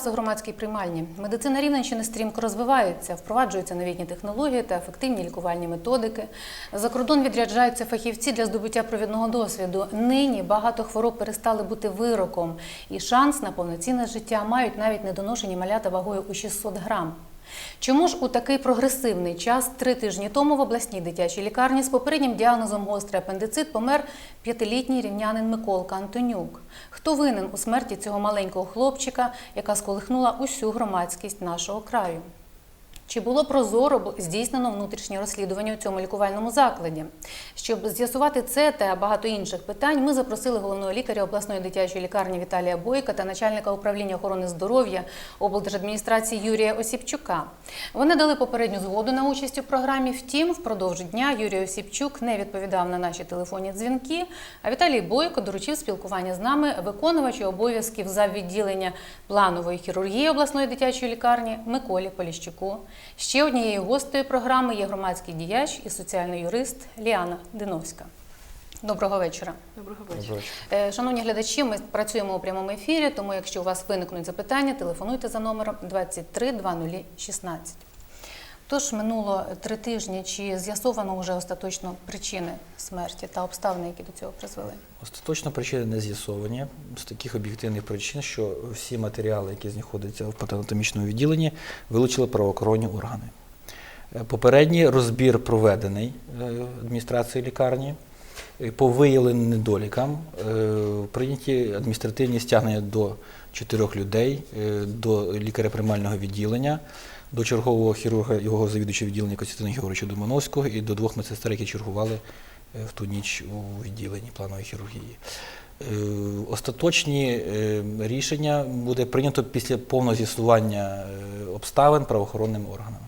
Вас у громадській приймальні. Медицина Рівненщини стрімко розвивається, впроваджуються новітні технології та ефективні лікувальні методики. За кордон відряджаються фахівці для здобуття провідного досвіду. Нині багато хвороб перестали бути вироком, і шанс на повноцінне життя мають навіть недоношені малята вагою у 600 грам. Чому ж у такий прогресивний час три тижні тому в обласній дитячій лікарні з попереднім діагнозом гострий апендицит помер п'ятилітній рівнянин Миколка Антонюк? Хто винен у смерті цього маленького хлопчика, яка сколихнула усю громадськість нашого краю? Чи було прозоро здійснено внутрішнє розслідування у цьому лікувальному закладі? Щоб з'ясувати це та багато інших питань, ми запросили головного лікаря обласної дитячої лікарні Віталія Бойка та начальника управління охорони здоров'я облдержадміністрації Юрія Осіпчука. Вони дали попередню згоду на участь у програмі. Втім, впродовж дня Юрій Осіпчук не відповідав на наші телефонні дзвінки. А Віталій Бойко доручив спілкування з нами виконувачу обов'язків за відділення планової хірургії обласної дитячої лікарні Миколі Поліщуку. Ще однією гостею програми є громадський діяч і соціальний юрист Ліана Диновська. Доброго вечора. Доброго вечора. Е, Шановні глядачі, ми працюємо у прямому ефірі, тому якщо у вас виникнуть запитання, телефонуйте за номером 23 2016. Тож минуло три тижні. Чи з'ясовано вже остаточно причини смерті та обставини, які до цього призвели? Остаточно причини не з'ясовані з таких об'єктивних причин, що всі матеріали, які знаходяться в патологоанатомічному відділенні, вилучили правоохоронні органи. Е, Попередній розбір проведений е, адміністрацією лікарні. Е, По виявленим недолікам е, прийняті адміністративні стягнення до чотирьох людей, е, до лікаря приймального відділення, до чергового хірурга його завідувача відділення Костянтина Георгійовича Думановського і до двох медсестер, які чергували е, в ту ніч у відділенні планової хірургії. Е, Остаточні е, рішення буде прийнято після повного з'ясування обставин правоохоронними органами.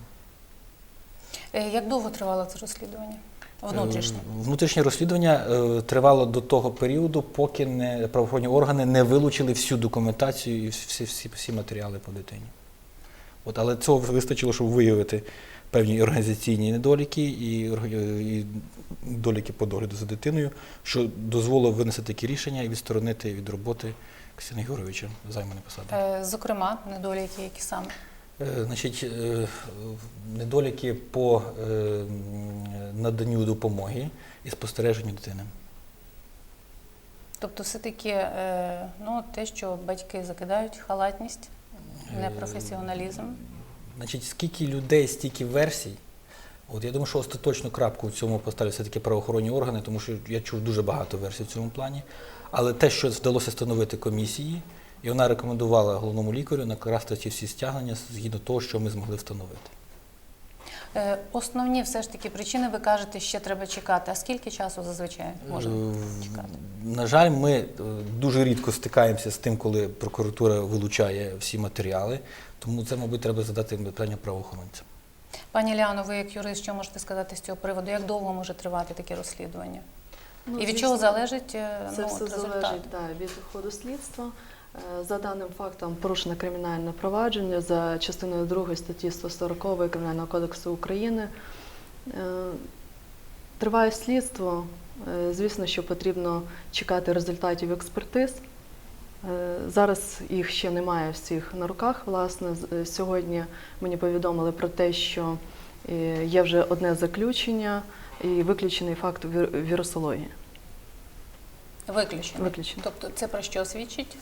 Як довго тривало це розслідування? Внутрішнє. Внутрішнє розслідування тривало до того періоду, поки не, правоохоронні органи не вилучили всю документацію і всі, всі, всі матеріали по дитині. От, але цього вистачило, щоб виявити певні організаційні недоліки і, і недоліки по догляду за дитиною, що дозволило винести такі рішення і відсторонити від роботи Ксенія Георгійовича займаної посади. Е, Зокрема, недоліки, які саме. Е, Значить, е, недоліки по наданню допомоги і спостереженню дитини. Тобто, все-таки ну, те, що батьки закидають халатність, непрофесіоналізм. Значить, скільки людей, стільки версій. От я думаю, що остаточну крапку в цьому поставлять все-таки правоохоронні органи, тому що я чув дуже багато версій в цьому плані. Але те, що вдалося встановити комісії, і вона рекомендувала головному лікарю накрасти ці всі стягнення згідно того, що ми змогли встановити. Е, Основні все ж таки причини, ви кажете, ще треба чекати. А скільки часу зазвичай можемо Е, чекати? На жаль, ми е, дуже рідко стикаємося з тим, коли прокуратура вилучає всі матеріали, тому це, мабуть, треба задати питання правоохоронцям. Пані Ліано, ви як юрист, що можете сказати з цього приводу? Як довго може тривати таке розслідування? Ну, І від звісно, чого залежить Це ну, все от результат? залежить да, від ходу слідства. Е, За даним фактом порушено кримінальне провадження за частиною 2 статті 140 Кримінального кодексу України. Е, Триває слідство. Е, Звісно, що потрібно чекати результатів експертиз. Зараз їх ще немає всіх на руках. Власне, сьогодні мені повідомили про те, що є вже одне заключення і виключений факт вір- вірусології. Виключено. Виключено. Тобто це про що свідчить?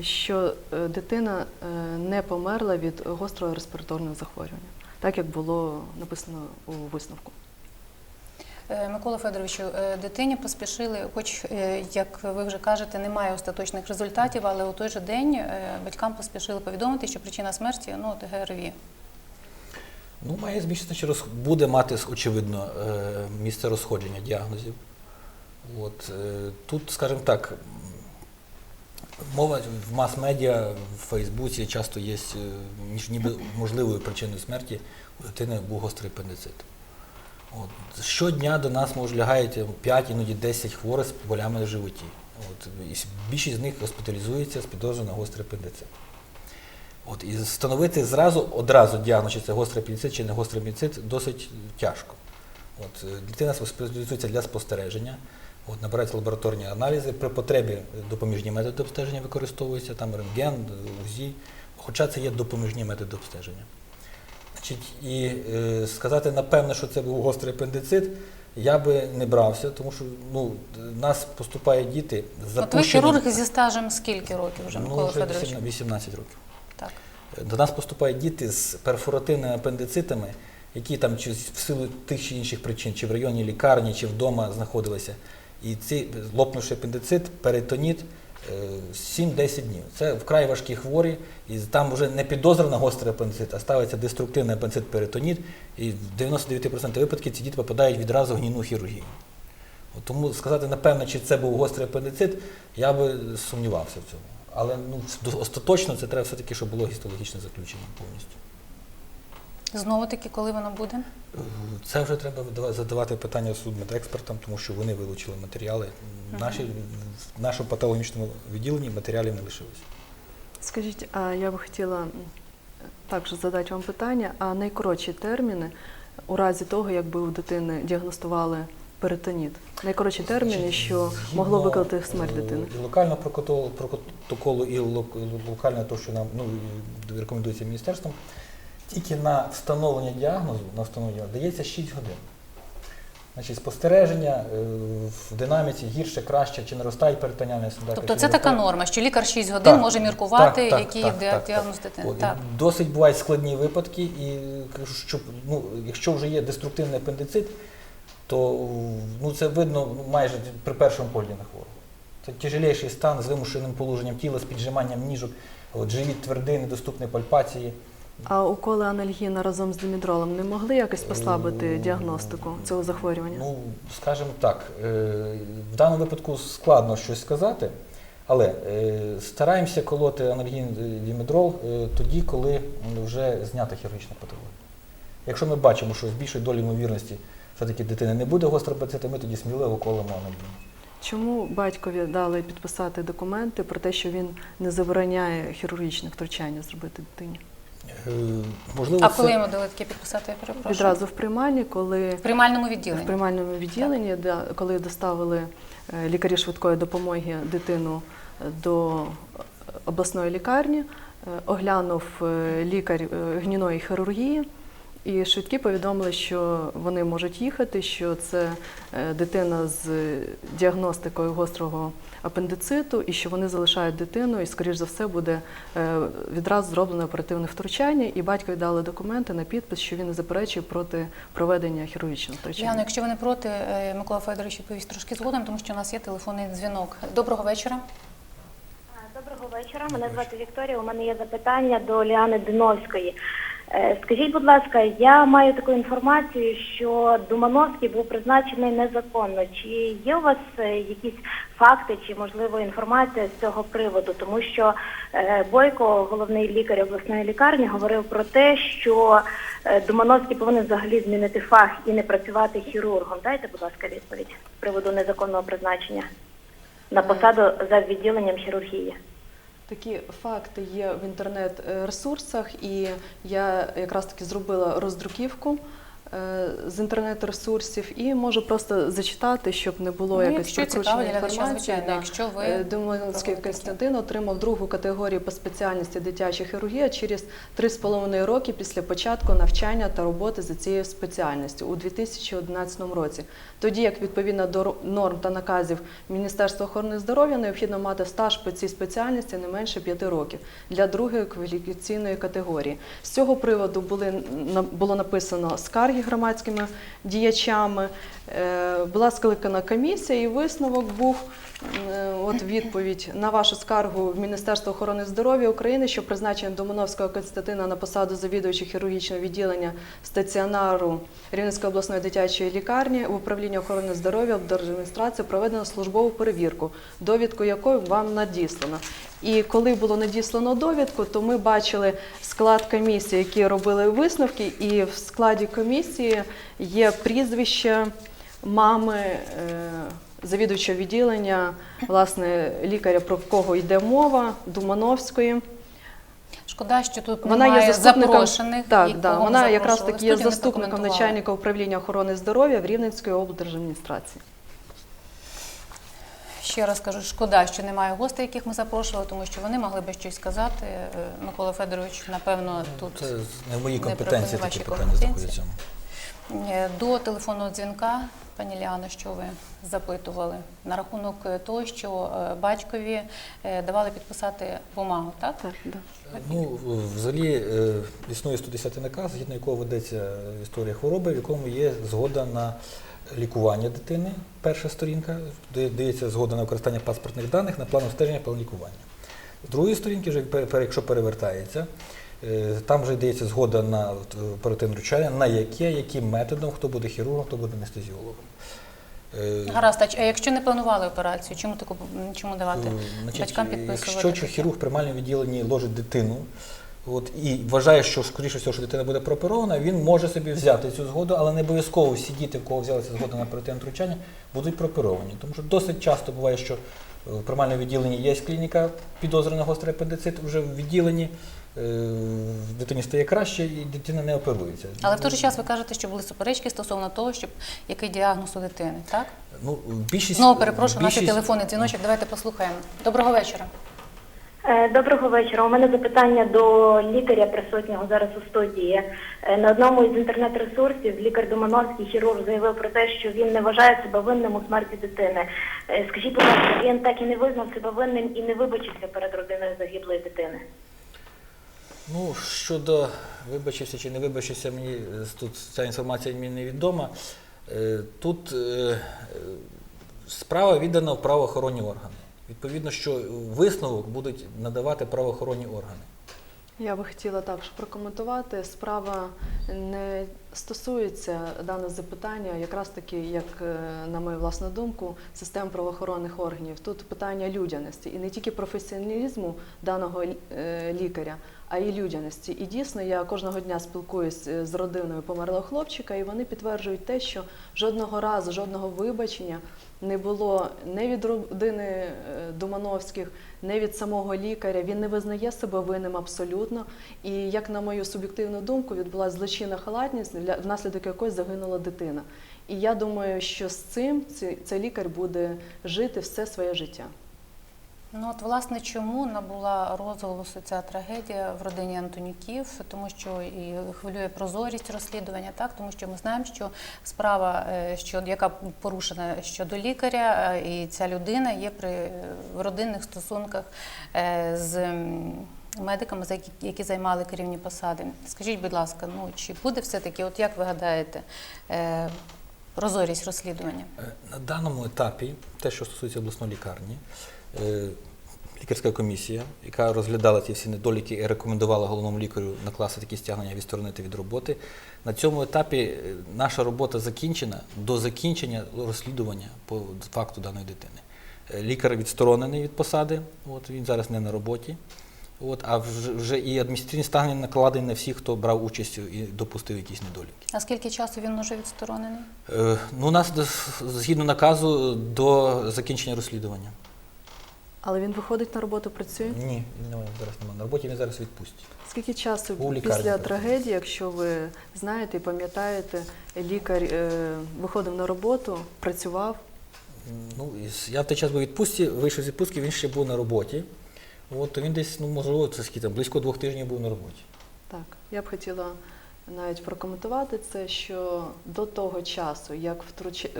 Що е, дитина е, не померла від гострого респіраторного захворювання, так як було написано у висновку. Е, Микола Федоровичу, дитині поспішили, хоч, як ви вже кажете, немає остаточних результатів, але у той же день батькам поспішили повідомити, що причина смерті ну, от ГРВІ. Ну, має змістити, що роз- буде мати, очевидно, місце розходження діагнозів. От, тут, скажімо так, мова в мас-медіа, в Фейсбуці часто є, е, ніби можливою причиною смерті у дитини був гострий апендицит. От, щодня до нас може лягають 5, іноді 10 хворих з болями в животі. От, і більшість з них госпіталізується з підозрою на гострий апендицит. От, і встановити зразу, одразу діагноз, чи це гострий апендицит чи не гострий апендицит, досить тяжко. От, дитина госпіталізується для спостереження, от, набираються лабораторні аналізи, при потребі допоміжні методи обстеження використовуються, там рентген, УЗІ. хоча це є допоміжні методи обстеження. Значить, і е, сказати напевне, що це був гострий апендицит, я би не брався, тому що ну, нас поступають діти з От ви запущеним... хірург зі стажем скільки років вже, Микола ну, вже Федорович? 18 18 років. Так. До нас поступають діти з перфоративними апендицитами, які там чи в силу тих чи інших причин, чи в районі лікарні, чи вдома знаходилися. І ці лопнувши апендицит, перитоніт е, 7-10 днів. Це вкрай важкі хворі, і там вже не підозра на гострий апендицит, а ставиться деструктивний апендицит перитоніт, і в 99% випадків ці діти попадають відразу в гнійну хірургію. От Тому сказати, напевно, чи це був гострий апендицит, я би сумнівався в цьому. Але ну, остаточно це треба все-таки, щоб було гістологічне заключення повністю. Знову таки, коли воно буде? Е, Це вже треба задавати питання судмедекспертам, тому що вони вилучили матеріали. Наші, в нашому патологічному відділенні матеріалів не лишилось. Скажіть, а я би хотіла також задати вам питання, а найкоротші терміни у разі того, якби у дитини діагностували перитоніт? Найкоротші терміни, що могло викликати смерть е, дитини? І локального протоколу, протоколу і лок- локально то, що нам ну, рекомендується міністерством, тільки на встановлення діагнозу, на встановлення дається 6 годин. Значить, спостереження е, в динаміці гірше, краще, чи наростають перитоніальні синдаки. Тобто чи це така норма, що лікар 6 годин Так, може міркувати, так, який так, так, діагноз так. дитини. Так. Досить бувають складні випадки, і кажу, що ну, якщо вже є деструктивний апендицит, то ну, це видно ну, майже при першому погляді на хворого. Це тяжелейший стан з вимушеним положенням тіла, з піджиманням ніжок, от, живіт твердий, недоступний пальпації. А уколи анальгіна разом з димідролом не могли якось послабити Е, діагностику цього захворювання? Ну, скажімо так, е, в даному випадку складно щось сказати, але е, стараємося колоти анальгін е, дімедрол тоді, коли вже знята хірургічна патологія. Якщо ми бачимо, що з більшою долею ймовірності все-таки дитини не буде гострого апендицита, ми тоді сміливо колимо анальгін. Чому батькові дали підписати документи про те, що він не забороняє хірургічне втручання зробити дитині? Е, Можливо, А це- коли йому дали таке підписати, я перепрошую? Відразу в приймальні, коли В приймальному в відділенні. приймальному відділенні, де коли доставили е, лікарі швидкої допомоги дитину е, до обласної лікарні, оглянув лікар гніної хірургії. І швидкі повідомили, що вони можуть їхати, що це е, дитина з діагностикою гострого апендициту, і що вони залишають дитину, і, скоріш за все, буде е, відразу зроблено оперативне втручання. І батькові дали документи на підпис, що він не заперечує проти проведення хірургічного втручання. Яно, якщо ви не проти, е, Микола Федорович відповість трошки згодом, тому що у нас є телефонний дзвінок. Доброго вечора. Доброго вечора. Мене звати Вікторія. У мене є запитання до Ліани Диновської. Е, Скажіть, будь ласка, я маю таку інформацію, що Думановський був призначений незаконно. Чи є у вас е, якісь факти чи можливо інформація з цього приводу? Тому що е, Бойко, головний лікар обласної лікарні, говорив про те, що Думановський повинен взагалі змінити фах і не працювати хірургом. Дайте, будь ласка, відповідь з приводу незаконного призначення на посаду за відділенням хірургії. Такі факти є в інтернет-ресурсах, і я якраз таки зробила роздруківку з інтернет-ресурсів і можу просто зачитати, щоб не було Ну, якось прикрученої інформації. звичайно, якщо ви Е, Думанський Константин отримав другу категорію по спеціальності дитяча хірургія через 3,5 роки після початку навчання та роботи за цією спеціальністю у 2011 році. Тоді як відповідно до норм та наказів Міністерства охорони здоров'я необхідно мати стаж по цій спеціальності не менше 5 років для другої кваліфікаційної категорії. З цього приводу були було написано скарги громадськими діячами. Е, Була скликана комісія, і висновок був от відповідь на вашу скаргу в Міністерство охорони здоров'я України, що призначення Домановського Константина на посаду завідувача хірургічного відділення стаціонару Рівненської обласної дитячої лікарні в управлінні охорони здоров'я облдержадміністрації проведено службову перевірку, довідку якої вам надіслано. І коли було надіслано довідку, то ми бачили склад комісії, які робили висновки, і в складі комісії є прізвище мами е, завідувача відділення, власне, лікаря, про кого йде мова, Думановської. Шкода, що тут Вона немає заступником, запрошених. так, да, вона якраз таки є заступником начальника управління охорони здоров'я в Рівненської облдержадміністрації. Ще раз кажу, шкода, що немає гостей, яких ми запрошували, тому що вони могли би щось сказати. Е, Микола Федорович, напевно, тут Це не в моїй компетенції такі питання компетенції. знаходяться. Е, До телефонного дзвінка, пані Ліано, що ви запитували на рахунок того, що е, батькові е, давали підписати бумагу, так? Так, да. Ну, взагалі е, існує 110 наказ, згідно якого ведеться історія хвороби, в якому є згода на лікування дитини, перша сторінка, де дається згода на використання паспортних даних на план обстеження план лікування. З другої сторінки, вже якщо перевертається, там вже дається згода на оперативне вручання, на яке, яким методом, хто буде хірургом, хто буде анестезіологом. Е, Гаразд, а якщо не планували операцію, чому таку чому давати Е, значить, батькам е, підписувати? Якщо чи хірург в приймальному відділенні ложить дитину, от, і вважає, що скоріше всього, що дитина буде прооперована, він може собі взяти цю згоду, але не обов'язково всі діти, в кого взялася згода на оперативне втручання, будуть прооперовані. Тому що досить часто буває, що е, в приймальному відділенні є клініка підозрювана гострий апендицит вже в відділенні, е, дитині стає краще і дитина не оперується. Але в той же час ви кажете, що були суперечки стосовно того, щоб який діагноз у дитини, так? Ну, більшість, Знову перепрошую, більшість- телефонний дзвіночок. Давайте послухаємо. Доброго вечора. Е, Доброго вечора. У мене запитання до лікаря, присутнього зараз у студії. Е, На одному із інтернет-ресурсів лікар Домановський, хірург, заявив про те, що він не вважає себе винним у смерті дитини. Е, Скажіть, будь ласка, він так і не визнав себе винним і не вибачився перед родиною загиблої дитини. Ну, щодо вибачився чи не вибачився, мені тут ця інформація мені невідома. Е, Тут е, справа віддана в правоохоронні органи. Відповідно, що висновок будуть надавати правоохоронні органи. Я би хотіла також прокоментувати. Справа не стосується дане запитання, якраз таки, як е, на мою власну думку, систем правоохоронних органів. Тут питання людяності і не тільки професіоналізму даного е, лікаря, а й людяності. І дійсно, я кожного дня спілкуюсь е, з родиною померлого хлопчика, і вони підтверджують те, що жодного разу, жодного вибачення не було не від родини Думановських, не від самого лікаря. Він не визнає себе винним абсолютно. І як на мою суб'єктивну думку, відбулася злочинна халатність, внаслідок якої загинула дитина. І я думаю, що з цим цей, лікар буде жити все своє життя. Ну от власне чому набула розголосу ця трагедія в родині Антонюків, тому що і хвилює прозорість розслідування, так тому що ми знаємо, що справа, е, що яка порушена щодо лікаря, е, і ця людина є при родинних стосунках е, з. Медиками, які, займали керівні посади. Скажіть, будь ласка, ну чи буде все-таки, от як ви гадаєте, е, прозорість розслідування? Е, На даному етапі, те, що стосується обласної лікарні, е, лікарська комісія, яка розглядала ці всі недоліки і рекомендувала головному лікарю накласти такі стягнення відсторонити від роботи. На цьому етапі наша робота закінчена до закінчення розслідування по факту даної дитини. Лікар відсторонений від посади, от він зараз не на роботі. От, а вже, вже і адміністративні стягнення накладені на всіх, хто брав участь і допустив якісь недоліки. А скільки часу він уже відсторонений? Е, Ну, у нас згідно наказу до закінчення розслідування. Але він виходить на роботу, працює. Ні, він немає зараз немає на роботі, він зараз відпустить. Скільки часу У після трагедії, якщо ви знаєте і пам'ятаєте, лікар е, виходив на роботу, працював, Ну, я в той час був відпустці, вийшов з відпустки, він ще був на роботі. От, він десь, ну, можливо, це скільки там, близько двох тижнів був на роботі. Так, я б хотіла навіть прокоментувати це, що до того часу, як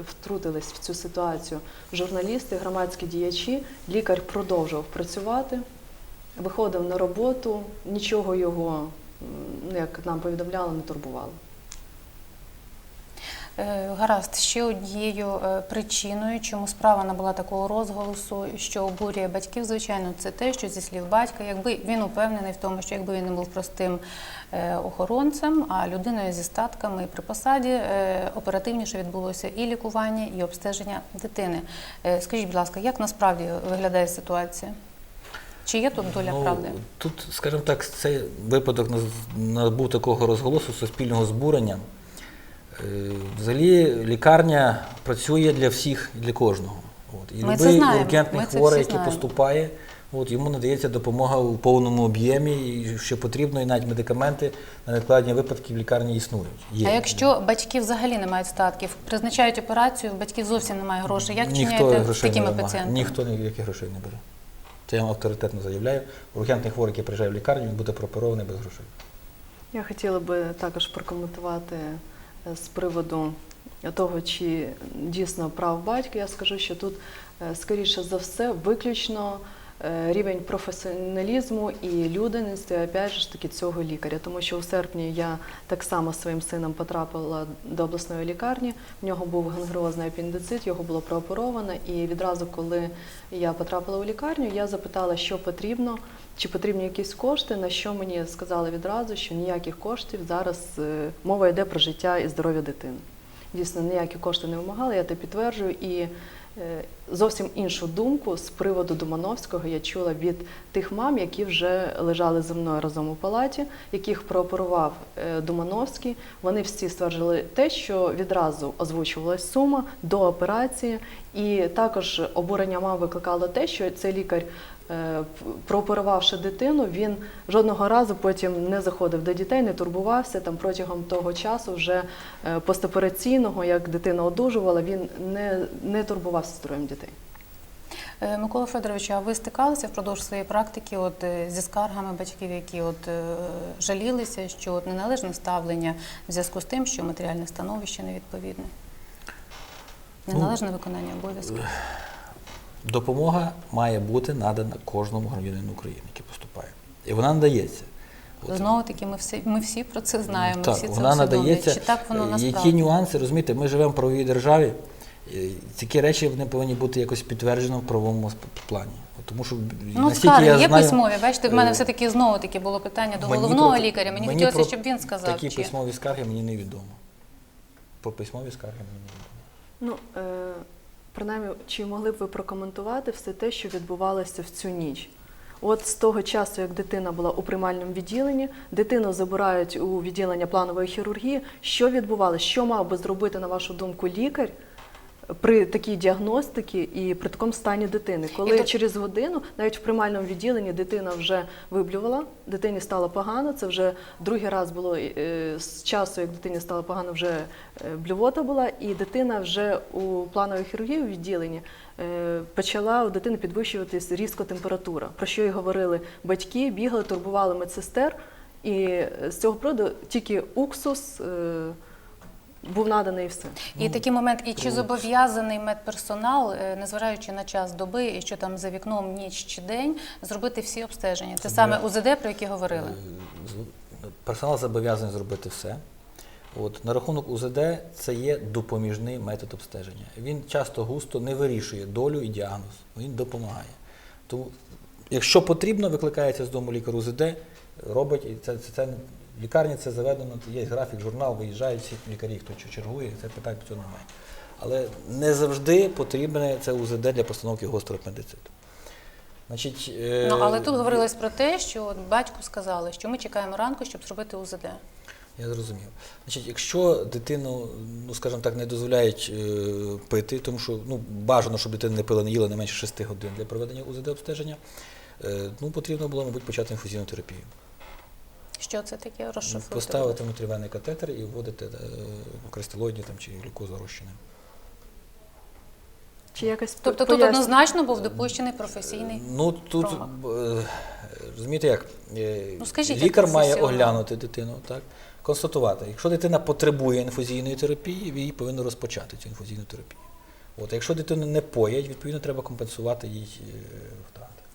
втрутились в цю ситуацію журналісти, громадські діячі, лікар продовжував працювати, виходив на роботу, нічого його, як нам повідомляли, не турбувало. Е, Гаразд, ще однією е, причиною, чому справа набула такого розголосу, що обурює батьків, звичайно, це те, що зі слів батька, якби він упевнений в тому, що якби він не був простим е, охоронцем, а людиною зі статками і при посаді, оперативніше відбулося і лікування, і обстеження дитини. Скажіть, будь ласка, як насправді виглядає ситуація? Чи є тут доля ну, правди? Тут, скажімо так, цей випадок набув такого розголосу суспільного збурення. Е, Взагалі лікарня працює для всіх і для кожного. От. І Ми це любий знаємо, ургентний ми це хворий, який знаємо. поступає, от, йому надається допомога у повному об'ємі, і що потрібно, і навіть медикаменти на невкладні випадки в лікарні існують. Є. А якщо батьки взагалі не мають статків, призначають операцію, в батьків зовсім немає грошей. Як Ніхто чиняєте з грошей такими вимагає. пацієнтами? Ніхто ніяких грошей не бере. Це я вам авторитетно заявляю. Ургентний хворий, який приїжджає в лікарню, він буде прооперований без грошей. Я хотіла би також прокоментувати з приводу того, чи дійсно прав батька. Я скажу, що тут, е, скоріше за все, виключно е, рівень професіоналізму і людяності, опять же таки, цього лікаря. Тому що у серпні я так само своїм сином потрапила до обласної лікарні. В нього був гангрозний апендицит, його було прооперовано. І відразу, коли я потрапила у лікарню, я запитала, що потрібно, чи потрібні якісь кошти, на що мені сказали відразу, що ніяких коштів зараз е, мова йде про життя і здоров'я дитини. Дійсно, ніякі кошти не вимагали, я це підтверджую. І е, зовсім іншу думку з приводу Думановського я чула від тих мам, які вже лежали зі мною разом у палаті, яких прооперував е, Думановський. Вони всі стверджували те, що відразу озвучувалась сума до операції, і також обурення мам викликало те, що цей лікар. Е, Прооперувавши дитину, він жодного разу потім не заходив до дітей, не турбувався. Там протягом того часу, вже е, постопераційного, як дитина одужувала, він не, не турбувався здоров'ям дітей. Е, Микола Федорович, а ви стикалися впродовж своєї практики от, зі скаргами батьків, які от, жалілися, що от, неналежне ставлення в зв'язку з тим, що матеріальне становище невідповідне? Неналежне виконання обов'язків. Допомога має бути надана кожному громадянину України, який поступає. І вона надається. От. Знову таки, ми всі, ми всі про це знаємо, Так, всі це вона усвідомлюють. надається. Чи так воно Е, насправді? Які нюанси, розумієте, ми живемо в правовій державі. і Такі речі вони повинні бути якось підтверджено в правовому плані. Тому що Ну, скарги я є знаю, письмові. Бачите, в мене е, все-таки знову таки було питання до головного про- лікаря. Мені, мені хотілося, про щоб він сказав. Такі чи... письмові скарги мені невідомо. Про письмові скарги мені невідомо. Ну, е, принаймні, чи могли б ви прокоментувати все те, що відбувалося в цю ніч? От з того часу, як дитина була у приймальному відділенні, дитину забирають у відділення планової хірургії. Що відбувалося? Що мав би зробити, на вашу думку, лікар при такій діагностиці і при такому стані дитини? Коли І через годину, навіть в приймальному відділенні, дитина вже виблювала, дитині стало погано. Це вже другий раз було е, з часу, як дитині стало погано, вже е, блювота була, і дитина вже у плановій хірургії у відділенні е, почала у дитини підвищуватись різко температура. Про що й говорили батьки, бігали, турбували медсестер. І з цього приводу тільки уксус був наданий і все. І такий момент, і чи зобов'язаний медперсонал, е, незважаючи на час доби, і що там за вікном ніч чи день, зробити всі обстеження? Це саме УЗД, про яке говорили. Е, з- Персонал зобов'язаний зробити все. От, на рахунок УЗД це є допоміжний метод обстеження. Він часто густо не вирішує долю і діагноз, він допомагає. Тому, якщо потрібно, викликається з дому лікар УЗД, робить, і це, це, це в лікарні це заведено, є графік, журнал, виїжджають всі лікарі, хто чергує, це питань по цього немає. Але не завжди потрібне це УЗД для постановки гострого апендициту. Значить, е, Ну але тут говорилось про те, що батьку сказали, що ми чекаємо ранку, щоб зробити УЗД. Я зрозумів. Значить, якщо дитину, ну скажімо так, не дозволяють е, пити, тому що ну, бажано, щоб дитина не пила, не їла не менше 6 годин для проведення УЗД обстеження, е, ну потрібно було, мабуть, почати інфузійну терапію. Що це таке? Розшифруйте. Поставити внутрівенний катетер і вводити е, кристалоїдні там, чи глюкозу розчини. Чи якось Тобто тут поясню? однозначно був допущений професійний. Ну тут промах. е, розумієте як? Е, Ну, скажіть, як лікар має оглянути дитину, так? констатувати. Якщо дитина потребує інфузійної терапії, її повинно розпочати цю інфузійну терапію. От, якщо дитину не поять, відповідно треба компенсувати їй.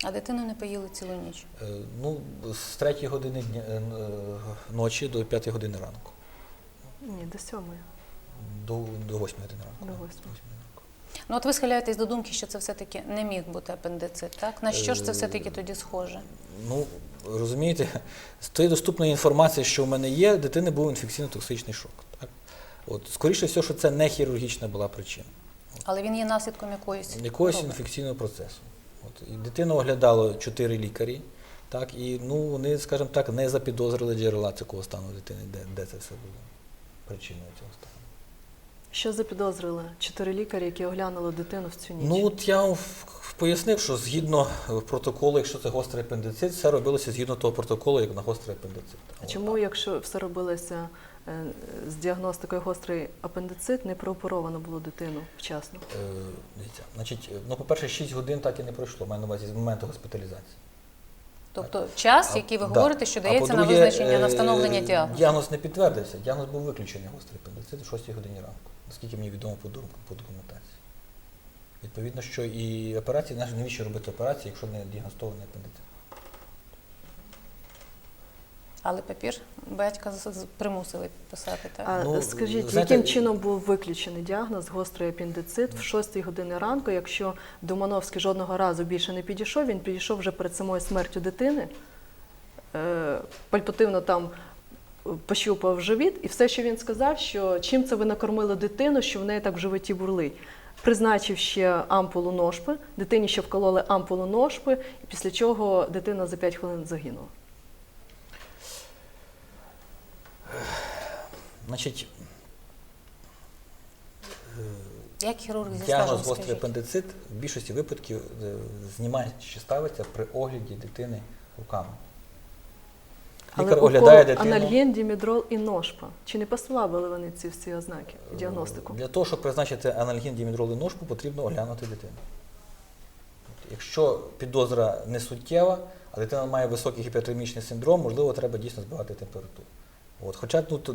А дитину не поїли цілу ніч. Е, Ну, з 3 години дня, е, е, ночі до 5 години ранку. Ні, до сьомої. До, до 8 години ранку. До да, восьмої. восьмої ранку. Ну от ви схиляєтесь до думки, що це все-таки не міг бути апендицит, так? На що ж це все-таки тоді схоже? Ну, розумієте, з тої доступної інформації, що в мене є, дитини був інфекційно-токсичний шок. Так? От, скоріше всього, що це не хірургічна була причина. Але він є наслідком якоїсь якогось інфекційного процесу. От, і дитину оглядало чотири лікарі, так, і ну, вони, скажімо так, не запідозрили джерела цього стану дитини, де, де це все було причиною цього стану. Що запідозрили чотири лікарі, які оглянули дитину в цю ніч? Ну от я вам пояснив, що згідно е, протоколу, якщо це гострий апендицит, все робилося згідно того протоколу, як на гострий апендицит. А От. чому, якщо все робилося з діагностикою гострий апендицит, не прооперовано було дитину вчасно? Е, дивіться, значить, е, ну, по-перше, 6 годин так і не пройшло, маю на увазі з моменту госпіталізації. Тобто час, А, який ви да. говорите, що дається на визначення на е, встановлення діагнозу. Діагноз не підтвердився, діагноз був виключений гострий апендицит о 6 годині ранку, наскільки мені відомо по, документації. Відповідно, що і операції, наш- навіщо робити операції, якщо не діагностований апендицит? Але папір батька примусили підписати, так? А Ну, скажіть, знаєте, яким чином був виключений діагноз гострий апендицит в 6 години ранку, якщо Думановський жодного разу більше не підійшов, він підійшов вже перед самою смертю дитини, е, пальпативно там е, пощупав живіт, і все, що він сказав, що чим це ви накормили дитину, що в неї так в животі бурлить. Призначив ще ампулу ношпи, дитині ще вкололи ампулу ношпи, і після чого дитина за 5 хвилин загинула. Значить, е, Як хірург зі Діагноз стажем, гострий скажіть? апендицит в більшості випадків е, знімається чи ставиться при огляді дитини руками. Лікар укол, оглядає дитину. анальген, дімідрол і ношпа. Чи не послабили вони ці всі ознаки Е, діагностику? Для того, щоб призначити анальгін, дімідрол і ножку, потрібно оглянути дитину. От Якщо підозра не суттєва, а дитина має високий гіпертермічний синдром, можливо, треба дійсно збивати температуру. От. Хоча тут,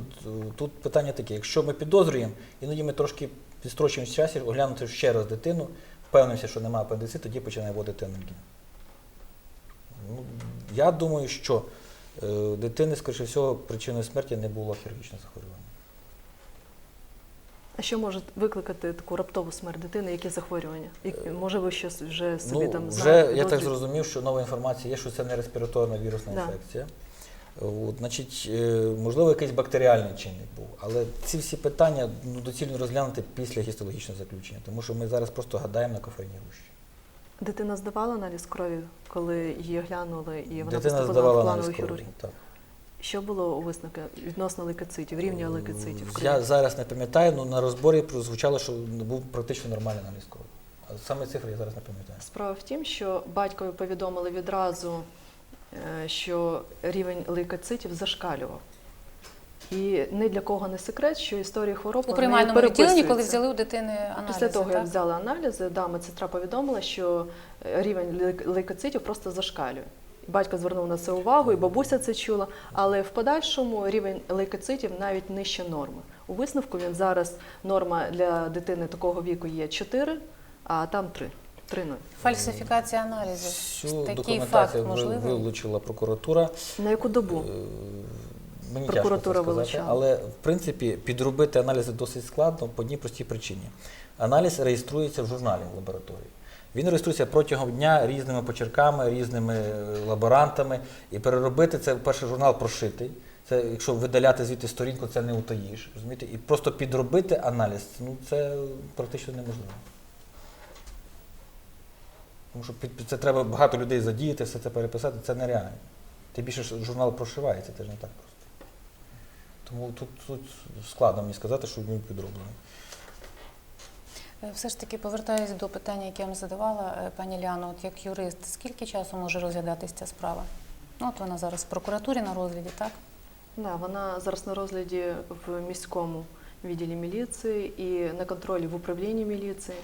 тут питання таке, якщо ми підозрюємо, іноді ми трошки підстрочуємо часі, оглянути ще раз дитину, впевнимося, що немає апендициту, тоді починає вводити анальгін. Ну, я думаю, що е, дитини, скоріше всього, причиною смерті не було хірургічне захворювання. А що може викликати таку раптову смерть дитини? Які захворювання? І, може, ви щось вже собі ну, там вже знаєте? я так зрозумів, що нова інформація є, що це не респіраторна вірусна Да. інфекція. От, значить, е, можливо, якийсь бактеріальний чинник був. Але ці всі питання ну, доцільно розглянути після гістологічного заключення, тому що ми зараз просто гадаємо на кофейній гущі. Дитина здавала аналіз крові, коли її оглянули, і вона Дитина здавала в планову хірургію. Так. Що було у висновку відносно лейкоцитів, рівня лейкоцитів крові? Я зараз не пам'ятаю, але на розборі прозвучало, що був практично нормальний аналіз крові. Саме цифри я зараз не пам'ятаю. Справа в тім, що батькові повідомили відразу, е, що рівень лейкоцитів зашкалював. І ні для кого не секрет, що історія хвороб У приймальному відділенні, коли взяли у дитини аналізи, Після того, як взяли аналізи, да, медсестра повідомила, що е, рівень лейкоцитів просто зашкалює. Батько звернув на це увагу, і бабуся це чула. Але в подальшому рівень лейкоцитів навіть нижче норми. У висновку він зараз норма для дитини такого віку є 4, а там 3. 3 0. Фальсифікація аналізів. Всю Такий факт документацію ви- можливий? вилучила прокуратура. На яку добу? Е, Мені Прокуратура тяжко це сказати, вилучала. але в принципі підробити аналізи досить складно по одній простій причині. Аналіз реєструється в журналі в лабораторії. Він реєструється протягом дня різними почерками, різними е, лаборантами. І переробити це, перший журнал прошитий. Це якщо видаляти звідти сторінку, це не утаїш. Розумієте? І просто підробити аналіз, ну це практично неможливо. Тому що під, під це треба багато людей задіяти, все це переписати, це нереально. Тим більше що журнал прошивається, це ж не так просто. Тому тут, тут складно мені сказати, що він підроблений. Е, Все ж таки повертаюсь до питання, яке я вам задавала, е, пані Ляно, от як юрист, скільки часу може розглядатись ця справа? Ну, от вона зараз в прокуратурі на розгляді, так? Да, вона зараз на розгляді в міському відділі міліції і на контролі в управлінні міліції.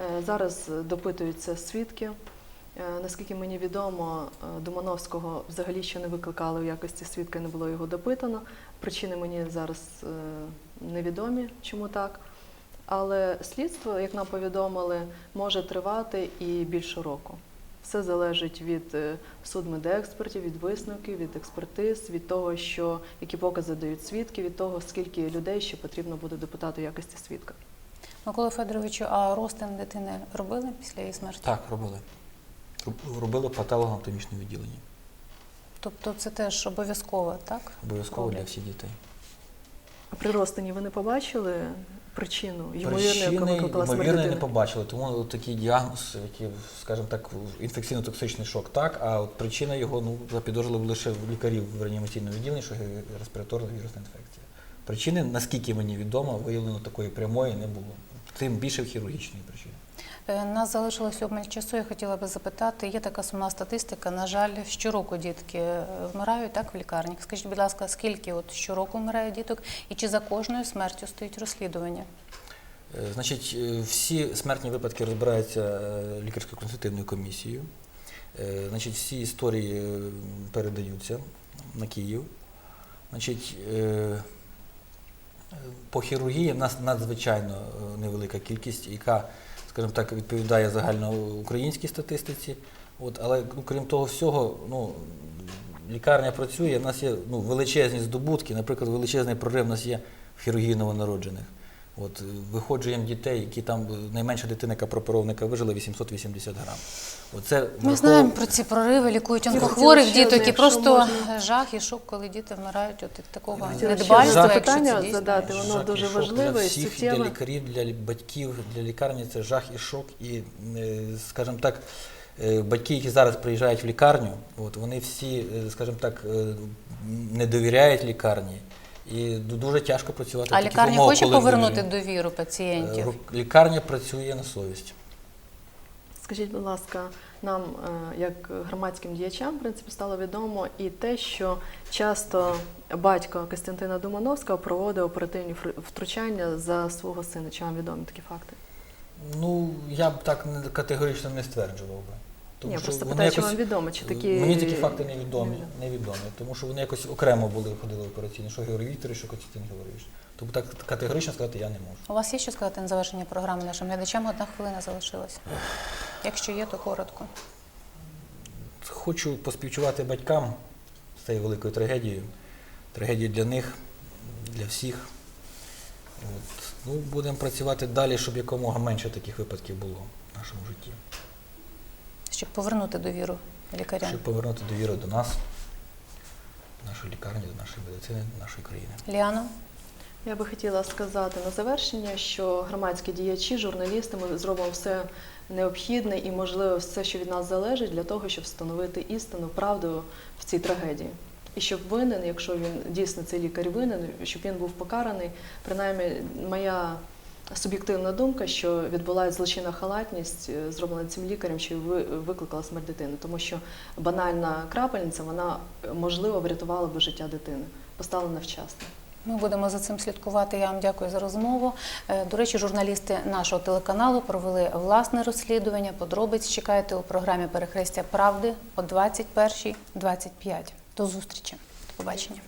Е, Зараз допитуються свідки. Е, Наскільки мені відомо, е, Думановського взагалі ще не викликали в якості свідка, не було його допитано. Причини мені зараз невідомі, чому так. Але слідство, як нам повідомили, може тривати і більше року. Все залежить від судмедекспертів, від висновків, від експертиз, від того, що які покази дають свідки, від того, скільки людей ще потрібно буде допитати в якості свідка. Микола Федоровичу, а розтин дитини робили після її смерті? Так, робили. Роб- Робили в патологоанатомічному відділенні. Тобто це теж обов'язково, так? Обов'язково для всіх дітей. А при розтині ви не побачили причину, ймовірно, яка викликала смерть ймовірно, не побачили. Тому такий діагноз, який, скажімо так, інфекційно-токсичний шок, так, а от причина його ну, запідозрили лише в лікарів в реанімаційному відділенні, що респіраторна вірусна інфекція. Причини, наскільки мені відомо, виявлено такої прямої не було. Тим більше в хірургічної причини. Е, Нас залишилось обмаль часу. Я хотіла би запитати, є така сумна статистика. На жаль, щороку дітки е, вмирають так в лікарнях. Скажіть, будь ласка, скільки от щороку вмирає діток, і чи за кожною смертю стоїть розслідування? Е, Значить, всі смертні випадки розбираються лікарською консультативною комісією. Значить, всі історії передаються на Київ. Значить, по хірургії в нас надзвичайно е, невелика кількість, яка, скажімо так, відповідає загальноукраїнській статистиці. От, але ну, крім того всього, ну, лікарня працює, в нас є ну, величезні здобутки, наприклад, величезний прорив у нас є в хірургії новонароджених. От, е, виходжуємо дітей, які там е, найменша дитина, яка пропоровника вижила 880 грам. Оце Ми врахов- знаємо про ці прориви, лікують онкохворих діток, і просто можна. жах і шок, коли діти вмирають от від такого недбальства, дійсно. задати. воно Жах і дуже шок важливе для всіх, для лікарів, для батьків, для лікарні це жах і шок. І, е, скажімо так, батьки, які зараз приїжджають в лікарню, от, вони всі, скажімо так, не довіряють лікарні. І дуже тяжко працювати. в А таких лікарня умовах, хоче коли повернути довіру Е, пацієнтів? Лікарня працює на совість. Скажіть, будь ласка, нам, е, як громадським діячам, в принципі, стало відомо і те, що часто батько Костянтина Думановського проводив оперативні втручання за свого сина. Чи вам відомі такі факти? Ну, я б так категорично не стверджував би. Ні, що просто питаю, чи вам відомо, чи такі Мені такі факти невідомі, невідомі. тому що вони якось окремо були ходили в операційні, що Георгій Вікторович, що Костянтин Георгійович. Тому так категорично сказати я не можу. У вас є що сказати на завершення програми нашим глядачам? Одна хвилина залишилась. Якщо є, то коротко. Хочу поспівчувати батькам з цією великою трагедією. Трагедія для них, для всіх. От. Ну, будемо працювати далі, щоб якомога менше таких випадків було в нашому житті. Щоб повернути довіру лікарям. Щоб повернути довіру до нас, до нашої лікарні, до нашої медицини, до нашої країни. Ліано? Я би хотіла сказати на завершення, що громадські діячі, журналісти, ми зробимо все необхідне і можливо все, що від нас залежить, для того, щоб встановити істину, правду в цій трагедії. І щоб винен, якщо він дійсно цей лікар винен, щоб він був покараний. Принаймні, моя суб'єктивна думка, що відбулася злочинна халатність, е, зроблена цим лікарем, що ви- викликала смерть дитини, тому що банальна крапельниця, вона е, можливо врятувала би життя дитини, поставлена вчасно. Ми будемо за цим слідкувати. Я вам дякую за розмову. Е, До речі, журналісти нашого телеканалу провели власне розслідування. Подробиць чекайте у програмі Перехрестя правди о 21.25. До зустрічі. До побачення.